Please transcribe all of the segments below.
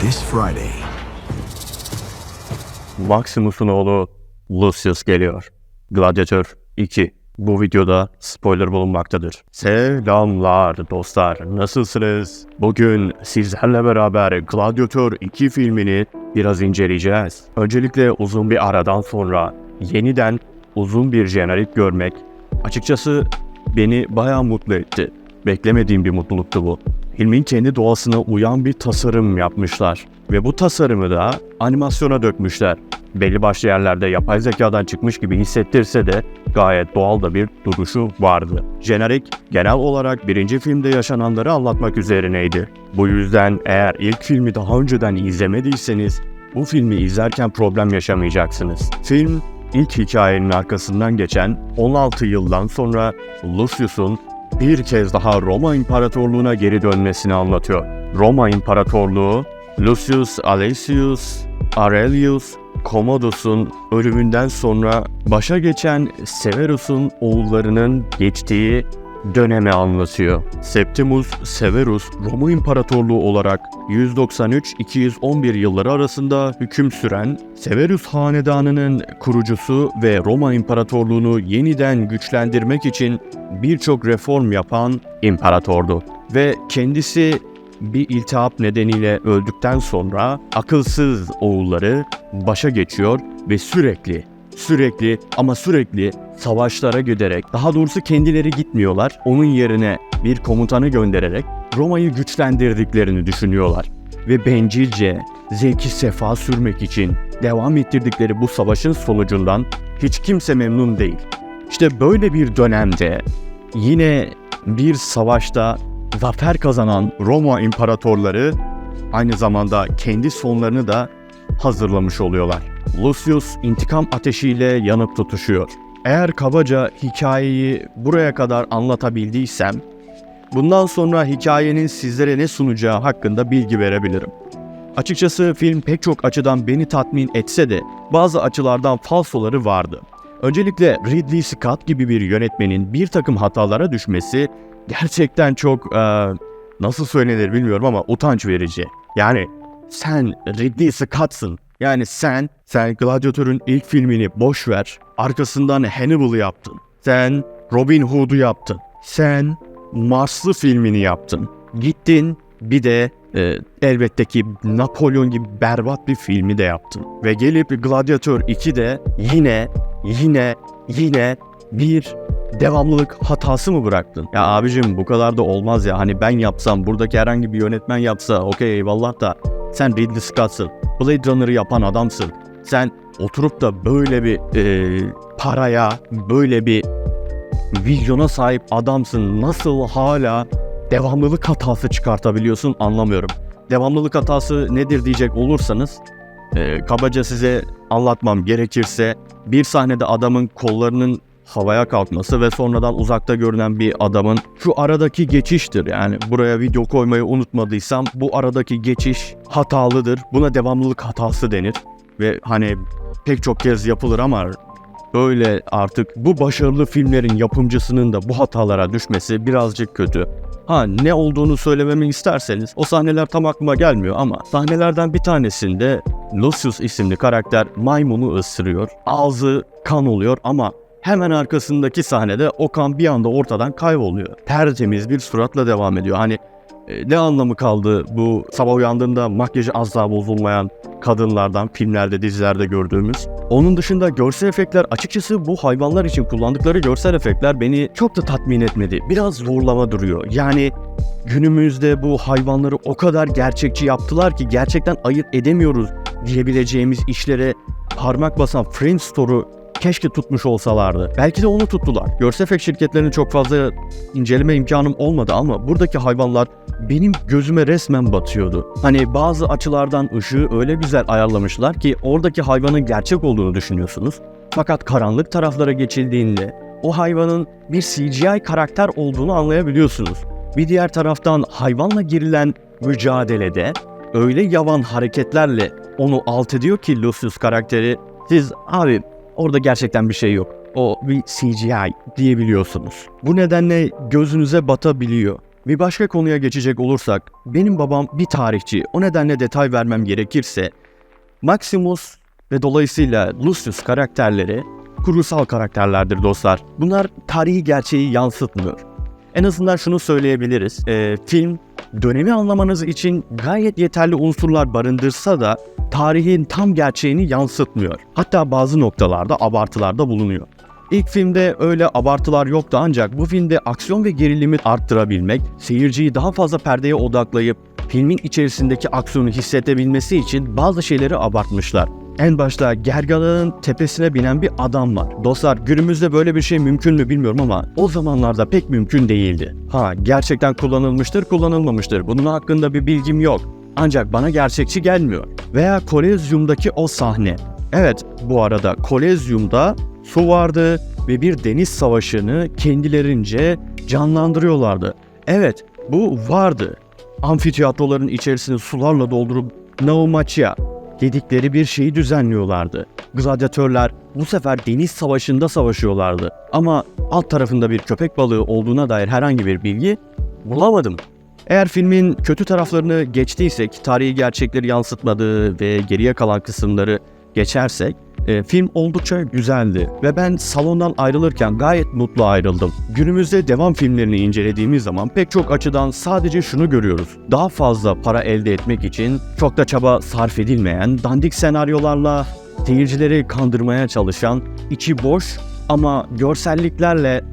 this Friday. Maximus'un oğlu Lucius geliyor. Gladiator 2. Bu videoda spoiler bulunmaktadır. Selamlar dostlar, nasılsınız? Bugün sizlerle beraber Gladiator 2 filmini biraz inceleyeceğiz. Öncelikle uzun bir aradan sonra yeniden uzun bir jenerik görmek açıkçası beni bayağı mutlu etti. Beklemediğim bir mutluluktu bu. Filmin kendi doğasına uyan bir tasarım yapmışlar. Ve bu tasarımı da animasyona dökmüşler. Belli başlı yerlerde yapay zekadan çıkmış gibi hissettirse de gayet doğal da bir duruşu vardı. Jenerik genel olarak birinci filmde yaşananları anlatmak üzerineydi. Bu yüzden eğer ilk filmi daha önceden izlemediyseniz bu filmi izlerken problem yaşamayacaksınız. Film ilk hikayenin arkasından geçen 16 yıldan sonra Lucius'un bir kez daha Roma İmparatorluğu'na geri dönmesini anlatıyor. Roma İmparatorluğu, Lucius Alesius Aurelius Commodus'un ölümünden sonra başa geçen Severus'un oğullarının geçtiği dönemi anlatıyor. Septimus Severus Roma İmparatorluğu olarak 193-211 yılları arasında hüküm süren Severus hanedanının kurucusu ve Roma İmparatorluğunu yeniden güçlendirmek için birçok reform yapan imparatordu. Ve kendisi bir iltihap nedeniyle öldükten sonra akılsız oğulları başa geçiyor ve sürekli sürekli ama sürekli savaşlara giderek daha doğrusu kendileri gitmiyorlar. Onun yerine bir komutanı göndererek Roma'yı güçlendirdiklerini düşünüyorlar. Ve bencilce zevki sefa sürmek için devam ettirdikleri bu savaşın sonucundan hiç kimse memnun değil. İşte böyle bir dönemde yine bir savaşta zafer kazanan Roma imparatorları aynı zamanda kendi sonlarını da hazırlamış oluyorlar. Lucius intikam ateşiyle yanıp tutuşuyor. Eğer kabaca hikayeyi buraya kadar anlatabildiysem, bundan sonra hikayenin sizlere ne sunacağı hakkında bilgi verebilirim. Açıkçası film pek çok açıdan beni tatmin etse de bazı açılardan falsoları vardı. Öncelikle Ridley Scott gibi bir yönetmenin bir takım hatalara düşmesi gerçekten çok eee, nasıl söylenir bilmiyorum ama utanç verici. Yani sen Ridley Scott'sın. Yani sen, sen Gladiator'un ilk filmini boş ver. Arkasından Hannibal'ı yaptın. Sen Robin Hood'u yaptın. Sen Marslı filmini yaptın. Gittin bir de e, elbette ki Napolyon gibi berbat bir filmi de yaptın. Ve gelip Gladiator 2'de yine, yine, yine bir devamlılık hatası mı bıraktın? Ya abicim bu kadar da olmaz ya. Hani ben yapsam, buradaki herhangi bir yönetmen yapsa okey eyvallah da sen Ridley Scott'sın. Blade Runner'ı yapan adamsın. Sen oturup da böyle bir e, paraya, böyle bir vizyona sahip adamsın. Nasıl hala devamlılık hatası çıkartabiliyorsun anlamıyorum. Devamlılık hatası nedir diyecek olursanız e, kabaca size anlatmam gerekirse bir sahnede adamın kollarının havaya kalkması ve sonradan uzakta görünen bir adamın şu aradaki geçiştir. Yani buraya video koymayı unutmadıysam bu aradaki geçiş hatalıdır. Buna devamlılık hatası denir. Ve hani pek çok kez yapılır ama böyle artık bu başarılı filmlerin yapımcısının da bu hatalara düşmesi birazcık kötü. Ha ne olduğunu söylememi isterseniz o sahneler tam aklıma gelmiyor ama sahnelerden bir tanesinde Lucius isimli karakter maymunu ısırıyor. Ağzı kan oluyor ama hemen arkasındaki sahnede o kan bir anda ortadan kayboluyor. Tertemiz bir suratla devam ediyor. Hani e, ne anlamı kaldı bu sabah uyandığında makyajı asla bozulmayan kadınlardan filmlerde dizilerde gördüğümüz. Onun dışında görsel efektler açıkçası bu hayvanlar için kullandıkları görsel efektler beni çok da tatmin etmedi. Biraz zorlama duruyor. Yani günümüzde bu hayvanları o kadar gerçekçi yaptılar ki gerçekten ayırt edemiyoruz diyebileceğimiz işlere parmak basan Friends Store'u keşke tutmuş olsalardı. Belki de onu tuttular. Görsel efekt şirketlerinin çok fazla inceleme imkanım olmadı ama buradaki hayvanlar benim gözüme resmen batıyordu. Hani bazı açılardan ışığı öyle güzel ayarlamışlar ki oradaki hayvanın gerçek olduğunu düşünüyorsunuz. Fakat karanlık taraflara geçildiğinde o hayvanın bir CGI karakter olduğunu anlayabiliyorsunuz. Bir diğer taraftan hayvanla girilen mücadelede öyle yavan hareketlerle onu alt ediyor ki Lucius karakteri siz abi orada gerçekten bir şey yok. O bir CGI diyebiliyorsunuz. Bu nedenle gözünüze batabiliyor. Bir başka konuya geçecek olursak, benim babam bir tarihçi. O nedenle detay vermem gerekirse, Maximus ve dolayısıyla Lucius karakterleri kurgusal karakterlerdir dostlar. Bunlar tarihi gerçeği yansıtmıyor. En azından şunu söyleyebiliriz. Ee, film dönemi anlamanız için gayet yeterli unsurlar barındırsa da tarihin tam gerçeğini yansıtmıyor. Hatta bazı noktalarda abartılarda bulunuyor. İlk filmde öyle abartılar yoktu ancak bu filmde aksiyon ve gerilimi arttırabilmek, seyirciyi daha fazla perdeye odaklayıp filmin içerisindeki aksiyonu hissedebilmesi için bazı şeyleri abartmışlar. En başta gergalanın tepesine binen bir adam var. Dostlar günümüzde böyle bir şey mümkün mü bilmiyorum ama o zamanlarda pek mümkün değildi. Ha gerçekten kullanılmıştır kullanılmamıştır. Bunun hakkında bir bilgim yok. Ancak bana gerçekçi gelmiyor. Veya Kolezyum'daki o sahne. Evet bu arada Kolezyum'da su vardı ve bir deniz savaşını kendilerince canlandırıyorlardı. Evet bu vardı. Amfiteyatroların içerisini sularla doldurup Naumaçya dedikleri bir şeyi düzenliyorlardı. Gladyatörler bu sefer deniz savaşında savaşıyorlardı. Ama alt tarafında bir köpek balığı olduğuna dair herhangi bir bilgi bulamadım. Eğer filmin kötü taraflarını geçtiysek, tarihi gerçekleri yansıtmadığı ve geriye kalan kısımları geçersek, e, film oldukça güzeldi ve ben salondan ayrılırken gayet mutlu ayrıldım. Günümüzde devam filmlerini incelediğimiz zaman pek çok açıdan sadece şunu görüyoruz. Daha fazla para elde etmek için çok da çaba sarf edilmeyen, dandik senaryolarla seyircileri kandırmaya çalışan, içi boş ama görselliklerle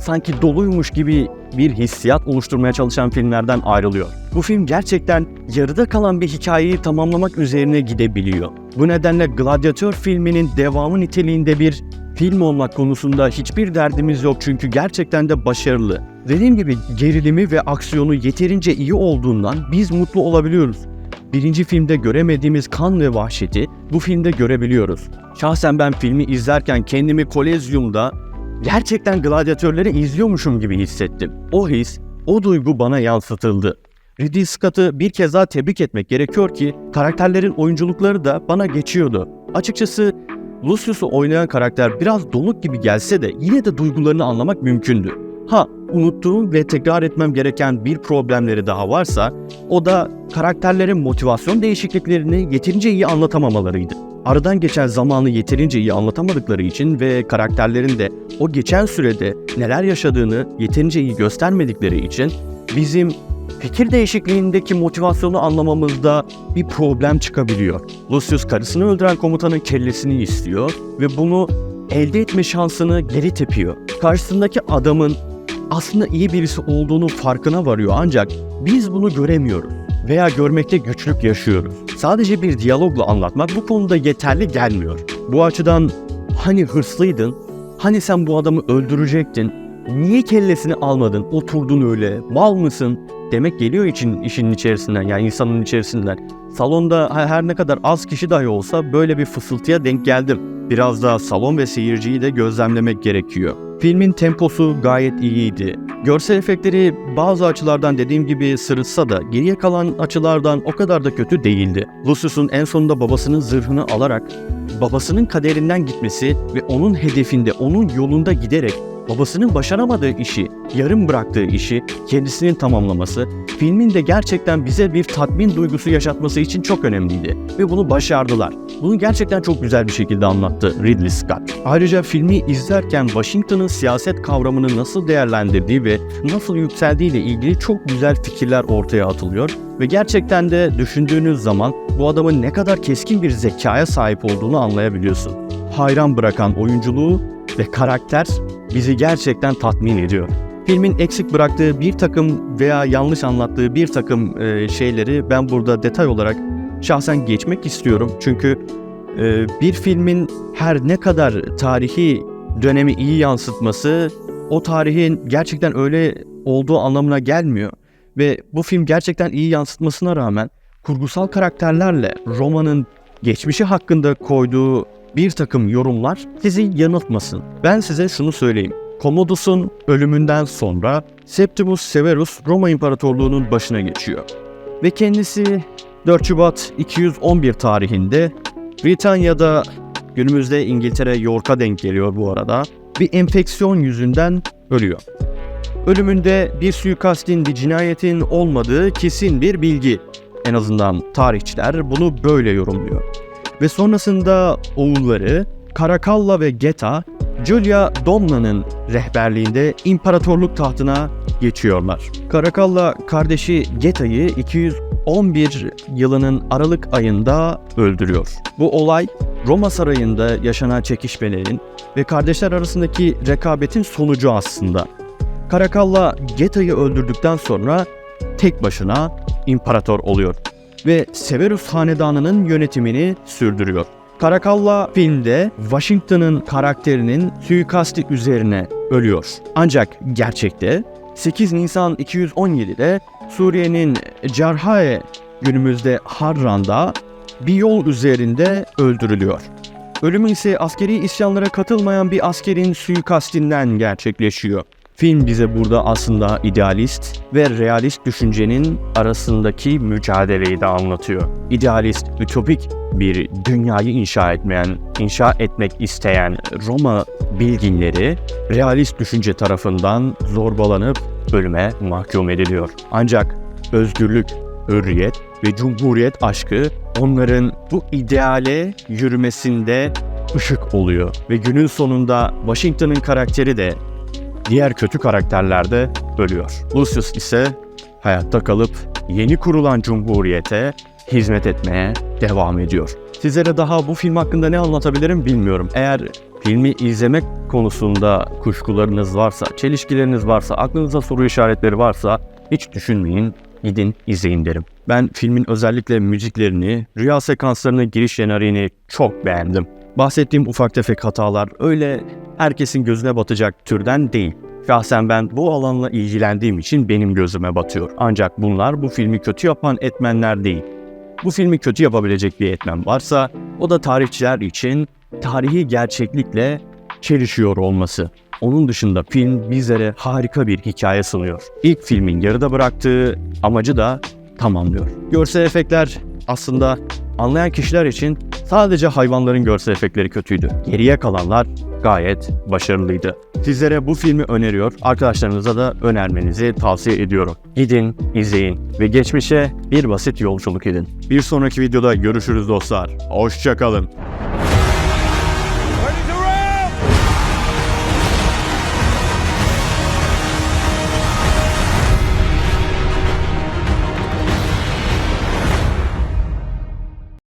sanki doluymuş gibi bir hissiyat oluşturmaya çalışan filmlerden ayrılıyor. Bu film gerçekten yarıda kalan bir hikayeyi tamamlamak üzerine gidebiliyor. Bu nedenle Gladiator filminin devamı niteliğinde bir film olmak konusunda hiçbir derdimiz yok çünkü gerçekten de başarılı. Dediğim gibi gerilimi ve aksiyonu yeterince iyi olduğundan biz mutlu olabiliyoruz. Birinci filmde göremediğimiz kan ve vahşeti bu filmde görebiliyoruz. Şahsen ben filmi izlerken kendimi Kolezyum'da gerçekten gladyatörleri izliyormuşum gibi hissettim. O his, o duygu bana yansıtıldı. Ridley Scott'ı bir kez daha tebrik etmek gerekiyor ki karakterlerin oyunculukları da bana geçiyordu. Açıkçası Lucius'u oynayan karakter biraz donuk gibi gelse de yine de duygularını anlamak mümkündü. Ha unuttuğum ve tekrar etmem gereken bir problemleri daha varsa o da karakterlerin motivasyon değişikliklerini yeterince iyi anlatamamalarıydı. Aradan geçen zamanı yeterince iyi anlatamadıkları için ve karakterlerin de o geçen sürede neler yaşadığını yeterince iyi göstermedikleri için bizim fikir değişikliğindeki motivasyonu anlamamızda bir problem çıkabiliyor. Lucius karısını öldüren komutanın kellesini istiyor ve bunu elde etme şansını geri tepiyor. Karşısındaki adamın aslında iyi birisi olduğunu farkına varıyor ancak biz bunu göremiyoruz veya görmekte güçlük yaşıyoruz. Sadece bir diyalogla anlatmak bu konuda yeterli gelmiyor. Bu açıdan hani hırslıydın, hani sen bu adamı öldürecektin, niye kellesini almadın, oturdun öyle, mal mısın demek geliyor için işin içerisinden yani insanın içerisinden. Salonda her ne kadar az kişi dahi olsa böyle bir fısıltıya denk geldim. Biraz da salon ve seyirciyi de gözlemlemek gerekiyor. Filmin temposu gayet iyiydi. Görsel efektleri bazı açılardan dediğim gibi sırıtsa da geriye kalan açılardan o kadar da kötü değildi. Lucius'un en sonunda babasının zırhını alarak babasının kaderinden gitmesi ve onun hedefinde, onun yolunda giderek babasının başaramadığı işi, yarım bıraktığı işi kendisinin tamamlaması, filmin de gerçekten bize bir tatmin duygusu yaşatması için çok önemliydi. Ve bunu başardılar. Bunu gerçekten çok güzel bir şekilde anlattı Ridley Scott. Ayrıca filmi izlerken Washington'ın siyaset kavramını nasıl değerlendirdiği ve nasıl yükseldiği ile ilgili çok güzel fikirler ortaya atılıyor. Ve gerçekten de düşündüğünüz zaman bu adamın ne kadar keskin bir zekaya sahip olduğunu anlayabiliyorsun. Hayran bırakan oyunculuğu ve karakter bizi gerçekten tatmin ediyor. Filmin eksik bıraktığı bir takım veya yanlış anlattığı bir takım e, şeyleri ben burada detay olarak şahsen geçmek istiyorum. Çünkü e, bir filmin her ne kadar tarihi dönemi iyi yansıtması o tarihin gerçekten öyle olduğu anlamına gelmiyor. Ve bu film gerçekten iyi yansıtmasına rağmen kurgusal karakterlerle romanın geçmişi hakkında koyduğu bir takım yorumlar sizi yanıltmasın. Ben size şunu söyleyeyim. Commodus'un ölümünden sonra Septimus Severus Roma İmparatorluğu'nun başına geçiyor. Ve kendisi 4 Şubat 211 tarihinde Britanya'da günümüzde İngiltere York'a denk geliyor bu arada bir enfeksiyon yüzünden ölüyor. Ölümünde bir suikastin, bir cinayetin olmadığı kesin bir bilgi. En azından tarihçiler bunu böyle yorumluyor. Ve sonrasında oğulları Karakalla ve Geta, Julia Domna'nın rehberliğinde imparatorluk tahtına geçiyorlar. Karakalla kardeşi Geta'yı 211 yılının Aralık ayında öldürüyor. Bu olay Roma sarayında yaşanan çekişmelerin ve kardeşler arasındaki rekabetin sonucu aslında. Karakalla Geta'yı öldürdükten sonra tek başına imparator oluyor ve Severus hanedanının yönetimini sürdürüyor. Karakalla filmde Washington'ın karakterinin suikasti üzerine ölüyor. Ancak gerçekte 8 Nisan 217'de Suriye'nin Cerhae günümüzde Harran'da bir yol üzerinde öldürülüyor. Ölümü ise askeri isyanlara katılmayan bir askerin suikastinden gerçekleşiyor. Film bize burada aslında idealist ve realist düşüncenin arasındaki mücadeleyi de anlatıyor. İdealist, ütopik bir dünyayı inşa etmeyen, inşa etmek isteyen Roma bilginleri realist düşünce tarafından zorbalanıp ölüme mahkum ediliyor. Ancak özgürlük, hürriyet ve cumhuriyet aşkı onların bu ideale yürümesinde ışık oluyor. Ve günün sonunda Washington'ın karakteri de diğer kötü karakterler de ölüyor. Lucius ise hayatta kalıp yeni kurulan cumhuriyete hizmet etmeye devam ediyor. Sizlere daha bu film hakkında ne anlatabilirim bilmiyorum. Eğer filmi izlemek konusunda kuşkularınız varsa, çelişkileriniz varsa, aklınızda soru işaretleri varsa hiç düşünmeyin, gidin izleyin derim. Ben filmin özellikle müziklerini, rüya sekanslarını, giriş jenerini çok beğendim. Bahsettiğim ufak tefek hatalar öyle herkesin gözüne batacak türden değil. Şahsen ben bu alanla ilgilendiğim için benim gözüme batıyor. Ancak bunlar bu filmi kötü yapan etmenler değil. Bu filmi kötü yapabilecek bir etmen varsa o da tarihçiler için tarihi gerçeklikle çelişiyor olması. Onun dışında film bizlere harika bir hikaye sunuyor. İlk filmin yarıda bıraktığı amacı da tamamlıyor. Görsel efektler aslında anlayan kişiler için sadece hayvanların görsel efektleri kötüydü. Geriye kalanlar gayet başarılıydı. Sizlere bu filmi öneriyor, arkadaşlarınıza da önermenizi tavsiye ediyorum. Gidin, izleyin ve geçmişe bir basit yolculuk edin. Bir sonraki videoda görüşürüz dostlar. Hoşçakalın.